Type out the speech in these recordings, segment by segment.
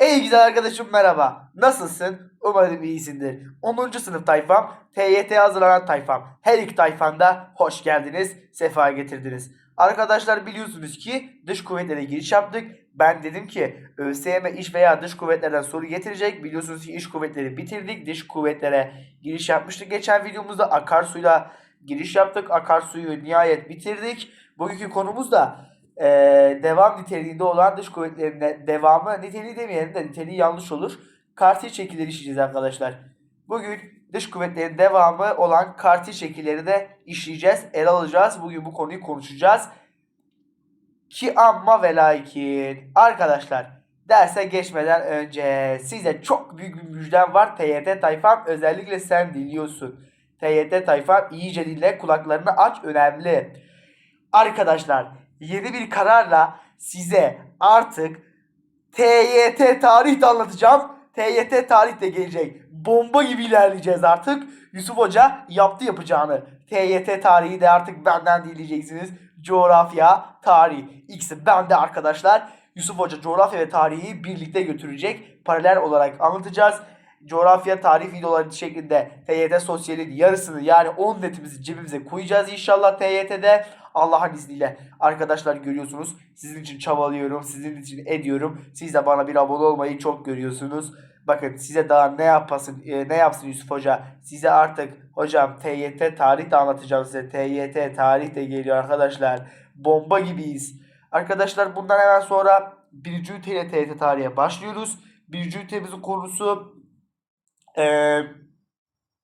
Ey güzel arkadaşım merhaba. Nasılsın? Umarım iyisindir. 10. sınıf tayfam, TYT hazırlanan tayfam. Her iki tayfanda hoş geldiniz, sefa getirdiniz. Arkadaşlar biliyorsunuz ki dış kuvvetlere giriş yaptık. Ben dedim ki ÖSYM iş veya dış kuvvetlerden soru getirecek. Biliyorsunuz ki iş kuvvetleri bitirdik. Dış kuvvetlere giriş yapmıştık. Geçen videomuzda akarsuyla giriş yaptık. Akarsuyu nihayet bitirdik. Bugünkü konumuz da eee, devam niteliğinde olan dış kuvvetlerine devamı niteliği demeyelim de niteliği yanlış olur. Kartil şekilleri işleyeceğiz arkadaşlar. Bugün dış kuvvetlerin devamı olan kartil şekilleri de işleyeceğiz. Ele alacağız. Bugün bu konuyu konuşacağız. Ki amma ve lakin. Arkadaşlar derse geçmeden önce size çok büyük bir müjdem var. TYT tayfam özellikle sen dinliyorsun. TYT tayfam iyice dinle kulaklarını aç önemli. Arkadaşlar yeni bir kararla size artık TYT tarih de anlatacağım. TYT tarih de gelecek. Bomba gibi ilerleyeceğiz artık. Yusuf Hoca yaptı yapacağını. TYT tarihi de artık benden dinleyeceksiniz. Coğrafya, tarih. İkisi bende arkadaşlar. Yusuf Hoca coğrafya ve tarihi birlikte götürecek. Paralel olarak anlatacağız. Coğrafya, tarih videoları şeklinde TYT sosyalin yarısını yani 10 netimizi cebimize koyacağız inşallah TYT'de. Allah'ın izniyle arkadaşlar görüyorsunuz. Sizin için çabalıyorum, sizin için ediyorum. Siz de bana bir abone olmayı çok görüyorsunuz. Bakın size daha ne yapasın, e, ne yapsın Yusuf Hoca? Size artık hocam TYT tarih de anlatacağım size. TYT tarih de geliyor arkadaşlar. Bomba gibiyiz. Arkadaşlar bundan hemen sonra birinci üniteyle TYT tarihe başlıyoruz. Birinci ünitemizin konusu eee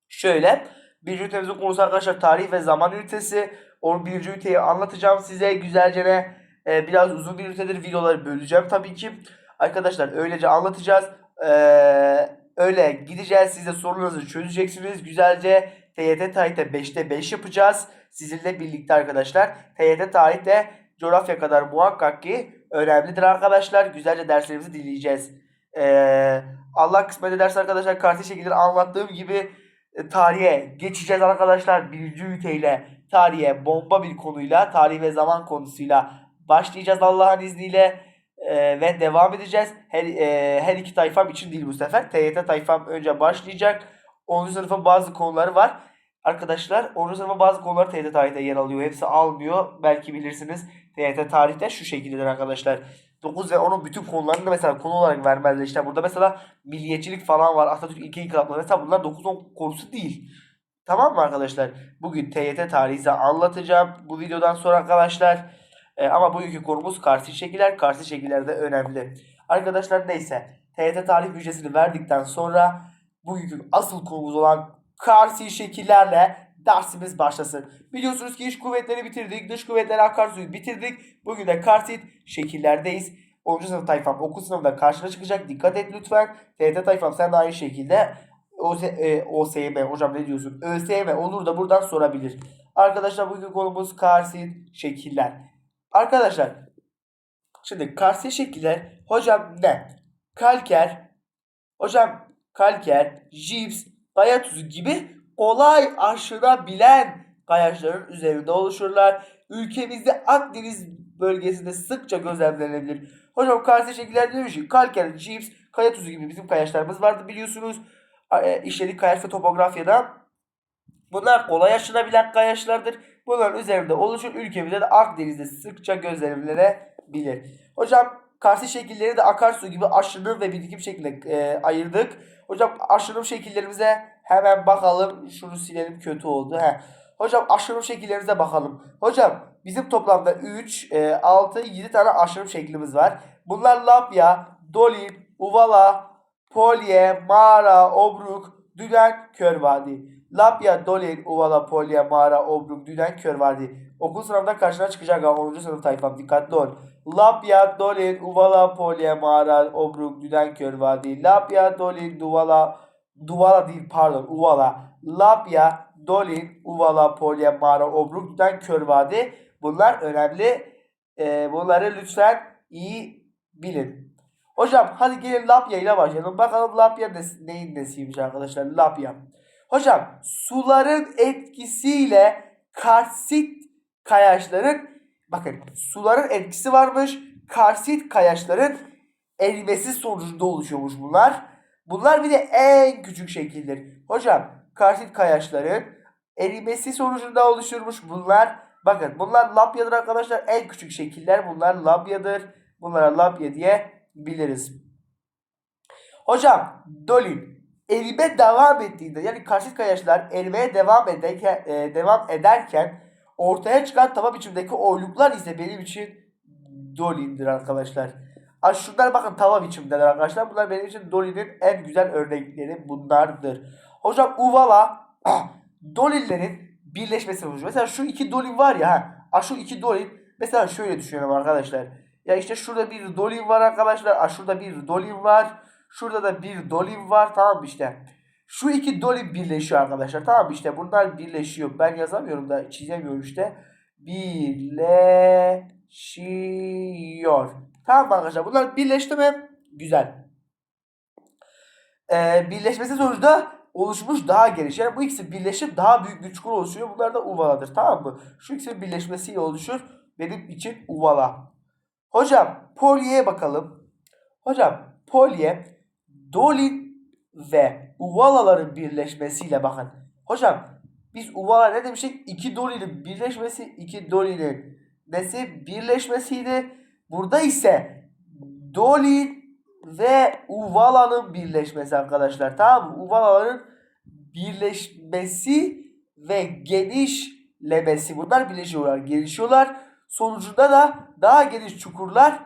şöyle. Birinci ünitemizin konusu arkadaşlar tarih ve zaman ünitesi. Onun birinci üniteyi anlatacağım size güzelce ne e, biraz uzun bir ünitedir videoları böleceğim tabii ki. Arkadaşlar öylece anlatacağız. Ee, öyle gideceğiz. Siz de sorularınızı çözeceksiniz. Güzelce TYT tarihte 5'te 5 yapacağız. Sizinle birlikte arkadaşlar. TYT tarihte coğrafya kadar muhakkak ki önemlidir arkadaşlar. Güzelce derslerimizi dinleyeceğiz. Ee, Allah kısmet ederse arkadaşlar karşı şekilleri anlattığım gibi e, tarihe geçeceğiz arkadaşlar. Birinci üniteyle tarihe bomba bir konuyla tarih ve zaman konusuyla başlayacağız Allah'ın izniyle. Ee, ve devam edeceğiz. Her, e, her iki tayfam için değil bu sefer. TYT tayfam önce başlayacak. 10. sınıfın bazı konuları var. Arkadaşlar 10. sınıfın bazı konuları TYT tarihte yer alıyor. Hepsi almıyor. Belki bilirsiniz. TYT tarihte şu şekildedir arkadaşlar. 9 ve 10'un bütün konularını da mesela konu olarak vermezler. İşte burada mesela milliyetçilik falan var. Atatürk ilke inkılapları. Mesela bunlar 9-10 konusu değil. Tamam mı arkadaşlar? Bugün TYT tarihi anlatacağım. Bu videodan sonra arkadaşlar. E, ama bugünkü konumuz karşı şekiller. Karşı şekiller de önemli. Arkadaşlar neyse. TYT tarih hücresini verdikten sonra bugünkü asıl konumuz olan karşı şekillerle dersimiz başlasın. Biliyorsunuz ki iç kuvvetleri bitirdik. Dış kuvvetleri akarsuyu bitirdik. Bugün de karşıt şekillerdeyiz. 10. sınıf tayfam okul sınavında karşına çıkacak. Dikkat et lütfen. TYT tayfam sen de aynı şekilde OS, e, OSYM hocam ne diyorsun? ÖSYM olur da buradan sorabilir. Arkadaşlar bugün konumuz karşıt şekiller. Arkadaşlar şimdi karşı şekiller hocam ne? Kalker, hocam kalker, jips, kaya tuzu gibi kolay aşınabilen kayaçların üzerinde oluşurlar. Ülkemizde Akdeniz bölgesinde sıkça gözlemlenebilir. Hocam karşı şekiller demiş ki kalker, jips, kaya tuzu gibi bizim kayaçlarımız vardı biliyorsunuz. E, işledik kayaç ve topografyada. Bunlar kolay aşınabilen kayaçlardır. Bunların üzerinde oluşur. Ülkemizde de Akdeniz'de sıkça gözlemlenebilir. Hocam karşı şekilleri de akarsu gibi aşınım ve birikim şeklinde e, ayırdık. Hocam aşınım şekillerimize hemen bakalım. Şunu silelim kötü oldu. He. Hocam aşınım şekillerimize bakalım. Hocam bizim toplamda 3, e, 6, 7 tane aşınım şeklimiz var. Bunlar lapya, dolin, uvala, polye, mağara, obruk, düden, kör vadi. Lapya, Dolin, Uvala, Polya, Mağara, Obruk, Düden, Kör Vadi. Okul sınavında karşına çıkacak ha 10. sınıf tayfam dikkatli ol. Lapya, Dolin, Uvala, Polya, Mağara, Obruk, Düden, Kör Vadi. Lapya, Dolin, Duvala, Duvala değil pardon Uvala. Lapya, Dolin, Uvala, Polya, Mağara, Obruk, Düden, Kör Vadi. Bunlar önemli. Ee, bunları lütfen iyi bilin. Hocam hadi gelin Lapya ile başlayalım. Bakalım Lapya nes- neyin nesiymiş arkadaşlar Lapya. Hocam suların etkisiyle karsit kayaçların bakın suların etkisi varmış. Karsit kayaçların erimesi sonucunda oluşuyormuş bunlar. Bunlar bir de en küçük şekildir. Hocam karsit kayaçların erimesi sonucunda oluşurmuş bunlar. Bakın bunlar labyadır arkadaşlar. En küçük şekiller bunlar labyadır. Bunlara labya diye biliriz. Hocam dolin erime devam ettiğinde yani karşıt kayaçlar erimeye devam ederken, e, devam ederken ortaya çıkan tava biçimdeki oyluklar ise benim için dolindir arkadaşlar. Aa, şunlar bakın tava biçimdeler arkadaşlar. Bunlar benim için dolinin en güzel örnekleri bunlardır. Hocam uvala dolinlerin birleşmesi sonucu. Mesela şu iki dolin var ya. Ha, aa, şu iki dolin mesela şöyle düşünelim arkadaşlar. Ya işte şurada bir dolin var arkadaşlar. Aa, şurada bir dolin var. Şurada da bir dolin var. Tamam işte. Şu iki dolin birleşiyor arkadaşlar. Tamam işte bunlar birleşiyor. Ben yazamıyorum da çizemiyorum işte. Birleşiyor. Tamam arkadaşlar? Bunlar birleşti mi? Güzel. Ee, birleşmesi sonucunda oluşmuş daha geniş. Yani bu ikisi birleşip daha büyük bir çukur oluşuyor. Bunlar da uvaladır. Tamam mı? Şu ikisinin birleşmesiyle oluşur. Benim için uvala. Hocam polye bakalım. Hocam polye dolin ve uvalaların birleşmesiyle bakın. Hocam biz uvala ne demiştik? İki dolinin birleşmesi, iki dolinin nesi birleşmesiydi. Burada ise dolin ve uvalanın birleşmesi arkadaşlar. Tamam mı? Uvalaların birleşmesi ve genişlemesi. Bunlar birleşiyorlar, gelişiyorlar. Sonucunda da daha geniş çukurlar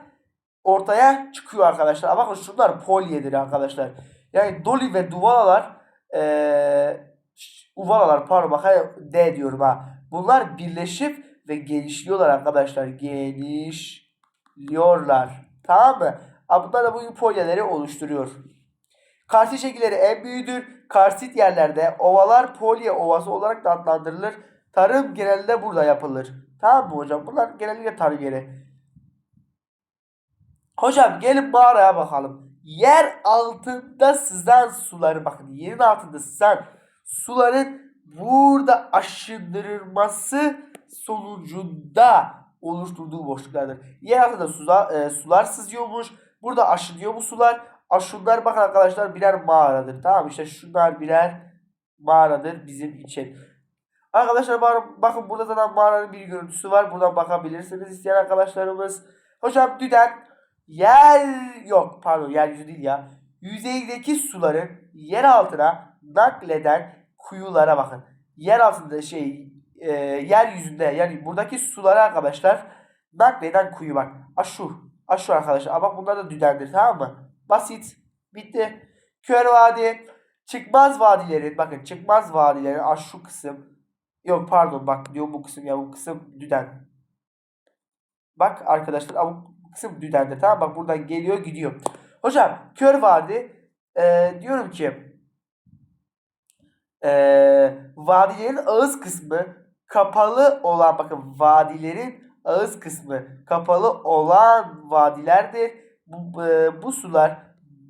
ortaya çıkıyor arkadaşlar. Bakın şunlar polyedir arkadaşlar. Yani doli ve duvalalar ee, uvalalar pardon bakayım D diyorum ha. Bunlar birleşip ve genişliyorlar arkadaşlar. Genişliyorlar. Tamam mı? Ha, Bunlar da bu polyeleri oluşturuyor. Karsit şekilleri en büyüğüdür. Karsit yerlerde ovalar polye ovası olarak da adlandırılır. Tarım genelde burada yapılır. Tamam mı hocam? Bunlar genellikle tarım yeri. Hocam gelin mağaraya bakalım. Yer altında sızan suları bakın yerin altında sızan suların burada aşındırılması sonucunda oluşturduğu boşluklardır. Yer altında sular, e, sular sızıyormuş. Burada aşınıyor bu sular. Aşınlar bakın arkadaşlar birer mağaradır. Tamam işte şunlar birer mağaradır bizim için. Arkadaşlar bakın, burada zaten mağaranın bir görüntüsü var. Buradan bakabilirsiniz isteyen arkadaşlarımız. Hocam düden yer yok pardon yeryüzü değil ya. Yüzeydeki suların yer altına nakleden kuyulara bakın. Yer altında şey e, yeryüzünde yani buradaki suları arkadaşlar nakleden kuyu bak. Aşu. Aşu arkadaşlar. Ama bunlar da düdendir tamam mı? Basit. Bitti. Kör vadi. Çıkmaz vadilerin bakın çıkmaz vadilerin aşu kısım. Yok pardon bak diyor bu kısım ya bu kısım düden. Bak arkadaşlar bu kısım düdendir tamam bak buradan geliyor gidiyor. Hocam kör vadi e, diyorum ki e, vadilerin ağız kısmı kapalı olan bakın vadilerin ağız kısmı kapalı olan vadilerdir. Bu, e, bu sular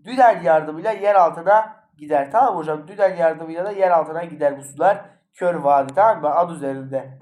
düden yardımıyla yer altına gider. Tamam hocam? Düden yardımıyla da yer altına gider bu sular. Kör vadi tamam mı? Ad üzerinde.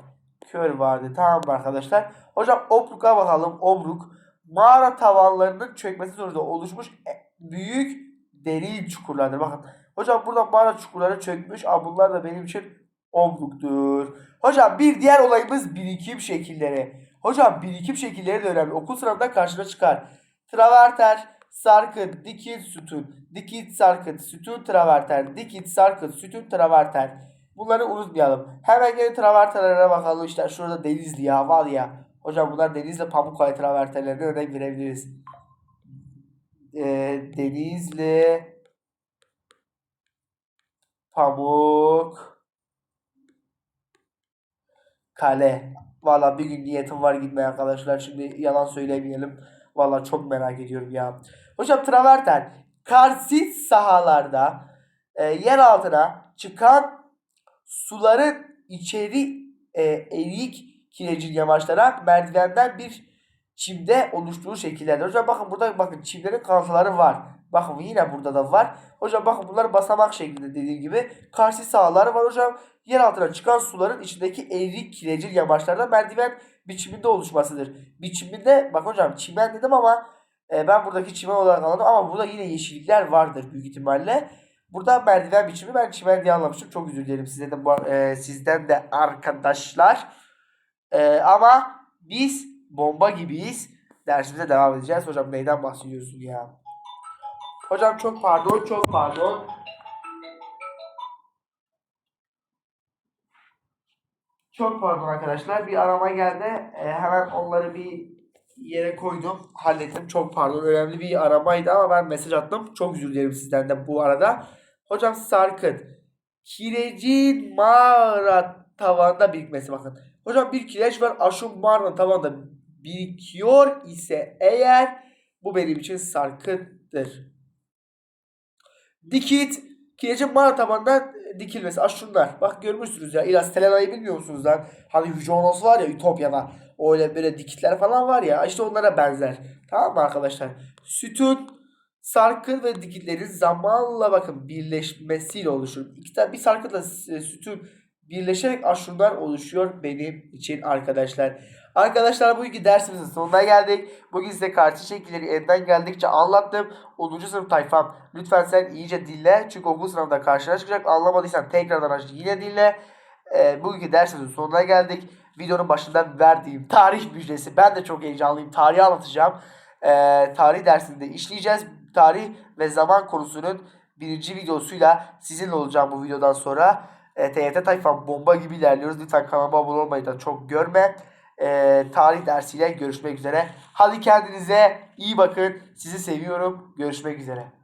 Kör vadi tamam mı arkadaşlar? Hocam Obruk'a bakalım. Obruk mağara tavanlarının çökmesi sonucunda oluşmuş e, büyük derin çukurlardır. Bakın hocam burada mağara çukurları çökmüş. Ama bunlar da benim için obruktur. Hocam bir diğer olayımız birikim şekilleri. Hocam birikim şekilleri de önemli. Okul sınavında karşına çıkar. Traverter, sarkıt, dikit, sütun. Dikit, sarkıt, sütun, traverter. Dikit, sarkıt, sütun, traverter. Bunları unutmayalım. Hemen gelin traverterlere bakalım. İşte şurada Denizli ya var ya. Hocam bunlar Denizli Pamukkale traverterlerine örnek verebiliriz. Ee, Denizli Pamuk Kale. Valla bir gün niyetim var gitmeye arkadaşlar. Şimdi yalan söylemeyelim. Valla çok merak ediyorum ya. Hocam traverten karsit sahalarda e, yer altına çıkan suların içeri e, erik kirecin yamaçlara merdivenden bir çimde oluştuğu şekillerdir. Hocam bakın burada bakın çimlerin kalıntıları var. Bakın yine burada da var. Hocam bakın bunlar basamak şeklinde dediğim gibi. Karşı sahaları var hocam. Yer altına çıkan suların içindeki eğri kirecil yamaçlarda merdiven biçiminde oluşmasıdır. Biçiminde bak hocam çimen dedim ama E, ben buradaki çimen olarak anladım ama burada yine yeşillikler vardır büyük ihtimalle. Burada merdiven biçimi ben çimen diye anlamıştım. Çok özür dilerim size de bu, e, sizden de arkadaşlar. E, ama biz bomba gibiyiz. Dersimize devam edeceğiz. Hocam neyden bahsediyorsun ya? Hocam çok pardon, çok pardon. Çok pardon arkadaşlar. Bir arama geldi. E, hemen onları bir yere koydum. Hallettim. Çok pardon. Önemli bir aramaydı ama ben mesaj attım. Çok özür dilerim sizden de bu arada. Hocam sarkıt. Kirecin mağara tavanında birikmesi bakın. Hocam bir kireç var. Aşun mağaranın tavanında birikiyor ise eğer bu benim için sarkıttır. Dikit kirecin mağara tabanından dikilmesi. Aşunlar. Bak görmüşsünüz ya. İlas Telena'yı bilmiyor musunuz lan? Hani Yüce Onos var ya Ütopya'da. Öyle böyle dikitler falan var ya. işte onlara benzer. Tamam mı arkadaşlar? Sütun, sarkı ve dikitlerin zamanla bakın birleşmesiyle oluşur. İki tane bir sarkıtla sütun birleşerek aşunlar oluşuyor benim için arkadaşlar. Arkadaşlar bugünkü dersimizin sonuna geldik. Bugün size karşı şekilleri elden geldikçe anlattım. 10. sınıf tayfam lütfen sen iyice dinle. Çünkü okul sınavında karşına çıkacak. Anlamadıysan tekrardan aç yine dinle. Ee, bugünkü dersimizin sonuna geldik. Videonun başında verdiğim tarih müjdesi. Ben de çok heyecanlıyım. Tarihi anlatacağım. Ee, tarih dersinde işleyeceğiz. Tarih ve zaman konusunun birinci videosuyla sizinle olacağım bu videodan sonra. E, TYT tayfam bomba gibi ilerliyoruz. Lütfen kanalıma abone olmayı da çok görme. E, tarih dersiyle görüşmek üzere. Hadi kendinize iyi bakın. Sizi seviyorum. Görüşmek üzere.